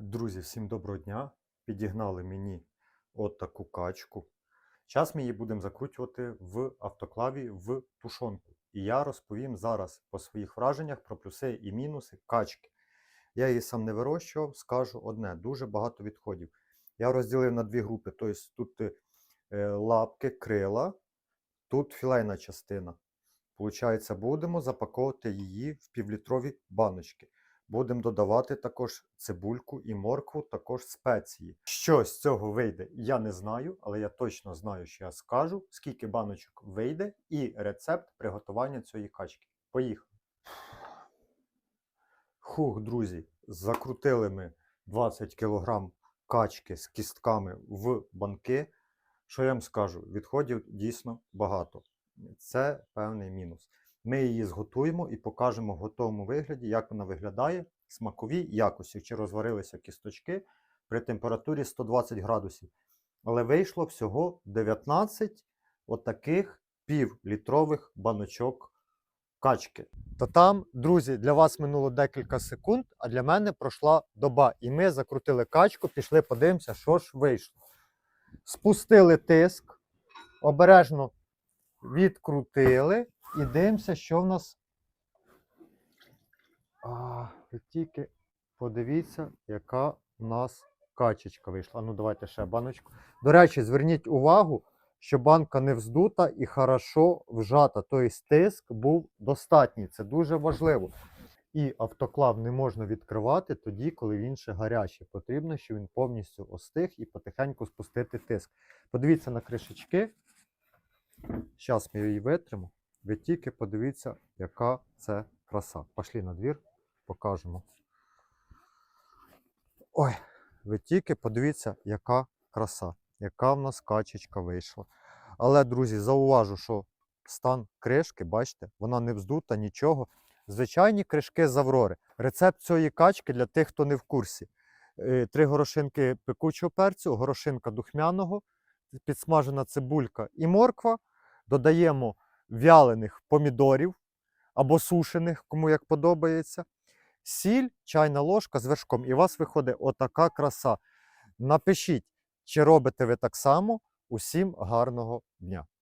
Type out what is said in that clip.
Друзі, всім доброго дня. Підігнали мені от таку качку. Зараз ми її будемо закручувати в автоклаві в тушонку. І я розповім зараз по своїх враженнях про плюси і мінуси качки. Я її сам не вирощував, скажу одне: дуже багато відходів. Я розділив на дві групи. Тобто тут е, лапки, крила, тут філейна частина. Получається, будемо запаковувати її в півлітрові баночки. Будемо додавати також цибульку і моркву, також спеції. Що з цього вийде, я не знаю, але я точно знаю, що я скажу, скільки баночок вийде, і рецепт приготування цієї качки. Поїхали. Хух, друзі, закрутили ми 20 кг качки з кістками в банки. Що я вам скажу? Відходів дійсно багато. Це певний мінус. Ми її зготуємо і покажемо в готовому вигляді, як вона виглядає, смакові якості, чи розварилися кісточки при температурі 120 градусів. Але вийшло всього 19 отаких півлітрових баночок качки. То там, друзі, для вас минуло декілька секунд, а для мене пройшла доба. І ми закрутили качку, пішли подивимося, що ж вийшло. Спустили тиск, обережно відкрутили і дивимося, що в нас. А, тільки подивіться, яка в нас качечка вийшла. Ну давайте ще баночку. До речі, зверніть увагу, що банка не вздута і хорошо вжата. Тобто тиск був достатній. Це дуже важливо. І автоклав не можна відкривати тоді, коли він ще гарячий. Потрібно, щоб він повністю остиг і потихеньку спустити тиск. Подивіться на кришечки. Зараз ми її витримо. Ви тільки подивіться, яка це краса. Пошли на двір, покажемо. Ой, ви тільки подивіться, яка краса, яка в нас качечка вийшла. Але, друзі, зауважу, що стан кришки, бачите, вона не вздута, нічого. Звичайні кришки з Аврори. Рецепт цієї качки для тих, хто не в курсі. Е, Три горошинки пекучого перцю, горошинка духмяного, підсмажена цибулька і морква. Додаємо вялених помідорів або сушених, кому як подобається. Сіль, чайна ложка з вершком. І у вас виходить отака краса. Напишіть, чи робите ви так само. Усім гарного дня!